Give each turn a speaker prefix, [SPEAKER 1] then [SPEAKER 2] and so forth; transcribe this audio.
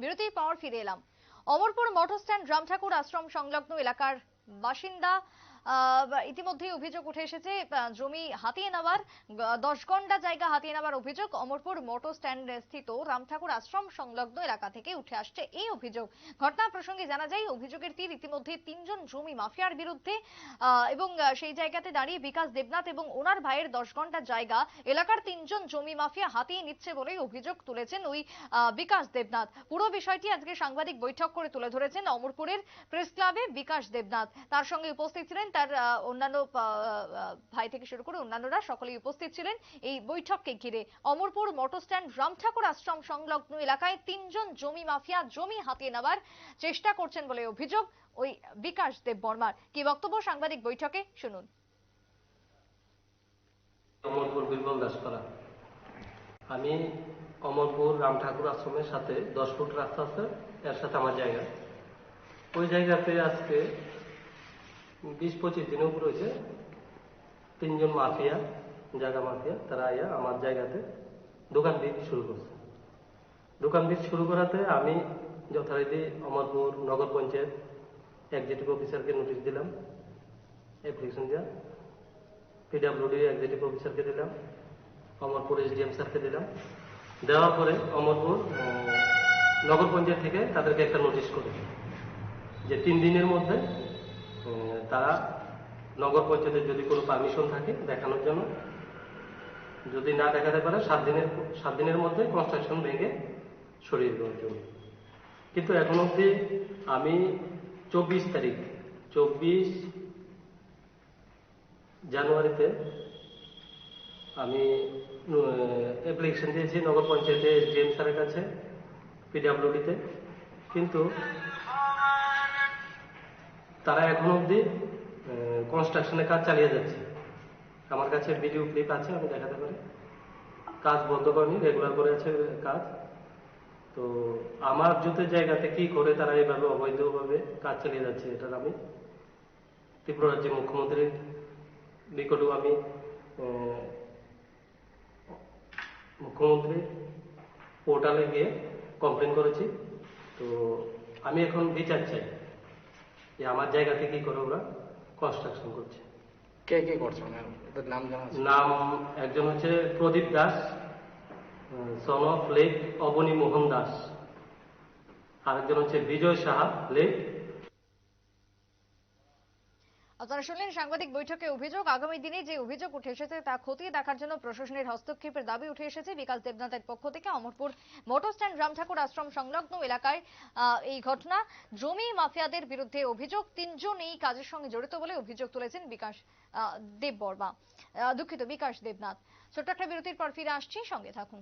[SPEAKER 1] বিরতি পর ফিরে এলাম। অমরপুর মটর স্ট্যান্ড রামঠাকুর আশ্রম সংলগ্ন এলাকার বাসিন্দা ইতিমধ্যেই অভিযোগ উঠে এসেছে জমি হাতিয়ে নেওয়ার দশ গন্ডা জায়গা হাতিয়ে নেওয়ার অভিযোগ অমরপুর মোটর স্ট্যান্ড স্থিত রামঠাকুর আশ্রম সংলগ্ন এলাকা থেকে উঠে আসছে এই অভিযোগ। ঘটনা প্রসঙ্গে জানা যায়, অভিযোগের তীর ইতিমধ্যে তিনজন জমি মাফিয়ার বিরুদ্ধে এবং সেই জায়গাতে দাঁড়িয়ে বিকাশ দেবনাথ এবং ওনার ভাইয়ের দশ ঘণ্টা জায়গা, এলাকার তিনজন জমি মাফিয়া হাতিয়ে নিচ্ছে বলেই অভিযোগ তুলেছেন ওই বিকাশ দেবনাথ। পুরো বিষয়টি আজকে সাংবাদিক বৈঠক করে তুলে ধরেছেন অমরপুরের প্রেস ক্লাবে বিকাশ দেবনাথ। তার সঙ্গে উপস্থিত ছিলেন তার অন্যান্য ভাই থেকে শুরু করে অন্যান্যরা সকলেই উপস্থিত ছিলেন এই বৈঠককে ঘিরে। অমরপুর মোটর স্ট্যান্ড রামঠাকুর আশ্রম সংলগ্ন এলাকায় তিনজন জমি মাফিয়া জমি হাতিয়ে নেওয়ার চেষ্টা করছেন বলে অভিযোগ ওই বিকাশ দেব বর্মার। কি বক্তব্য সাংবাদিক বৈঠকে? শুনুন।
[SPEAKER 2] অমরপুর বীরবল দাসপাড়া। আমি অমরপুর রাম ঠাকুর আশ্রমের সাথে দশ ফুট রাস্তা আছে, এর সাথে আমার জায়গা। ওই জায়গাতে আজকে বিশ পঁচিশ দিনের উপর হয়েছে। তিনজন মাফিয়া, জায়গা মাফিয়া, তারা আইয়া আমার জায়গাতে দোকান দিতে শুরু করছে। দোকান দিতে শুরু করাতে আমি যথারীতি অমরপুর নগর পঞ্চায়েত এক্সিকিউটিভ অফিসারকে নোটিশ দিলাম অ্যাপ্লিকেশন দেওয়া পিডাব্লিউডি এক্সিকিউটিভ অফিসারকে দিলাম, অমরপুর এসডিএম স্যারকে দিলাম। দেওয়ার পরে অমরপুর নগর পঞ্চায়েত থেকে তাদেরকে একটা নোটিশ করে যে তিন দিনের মধ্যে তারা নগর পঞ্চায়েতের যদি কোনো পারমিশন থাকে দেখানোর জন্য। যদি না দেখাতে পারে, সাত দিনের সাত দিনের মধ্যে কনস্ট্রাকশন ভেঙে সরিয়ে দেওয়ার জন্য। কিন্তু এখন অবধি আমি চব্বিশ তারিখ, চব্বিশ জানুয়ারিতে আমি অ্যাপ্লিকেশন দিয়েছি নগর পঞ্চায়েতে এসডিএম স্যারের কাছে পিডাব্লিউডিতে কিন্তু তারা এখন অবধি কনস্ট্রাকশনের কাজ চালিয়ে যাচ্ছে। আমার কাছে ভিডিও ক্লিপ আছে, আমি দেখাতে পারি। কাজ বন্ধ করেনি রেগুলার করে আছে কাজ। তো আমার জুতের জায়গাতে কি করে তারা এভাবে অবৈধভাবে কাজ চালিয়ে যাচ্ছে, এটার আমি ত্রিপুরা রাজ্যের মুখ্যমন্ত্রীর নিকটেও আমি মুখ্যমন্ত্রী পোর্টালে গিয়ে কমপ্লেন করেছি। তো আমি এখন বিচার চাই। যে আমার জায়গাতে কি করে ওরা কনস্ট্রাকশন করছে।
[SPEAKER 3] কে কে করছে? মানে নাম জানা আছে?
[SPEAKER 2] নাম একজন হচ্ছে Pradip Das son of late Abani Mohan Das. আরেকজন হচ্ছে বিজয় সাহা লেক
[SPEAKER 1] আপনারা শুনলেন সাংবাদিক বৈঠকে অভিযোগ। আগামী দিনে যে অভিযোগ উঠে এসেছে তা খতিয়ে দেখার জন্য প্রশাসনের হস্তক্ষেপের দাবি উঠে এসেছে। বিকাশ দেবনাথের পক্ষ থেকে অমরপুর মোটর স্ট্যান্ড রাম ঠাকুর আশ্রম সংলগ্ন এলাকায় এই ঘটনা। জমি মাফিয়াদের বিরুদ্ধে অভিযোগ। তিনজন এই কাজের সঙ্গে জড়িত বলে অভিযোগ তুলেছেন বিকাশ দেব বর্মা দুঃখিত বিকাশ দেবনাথ। ছোট্ট একটা বিরতির পর ফিরে আসছি। সঙ্গে থাকুন।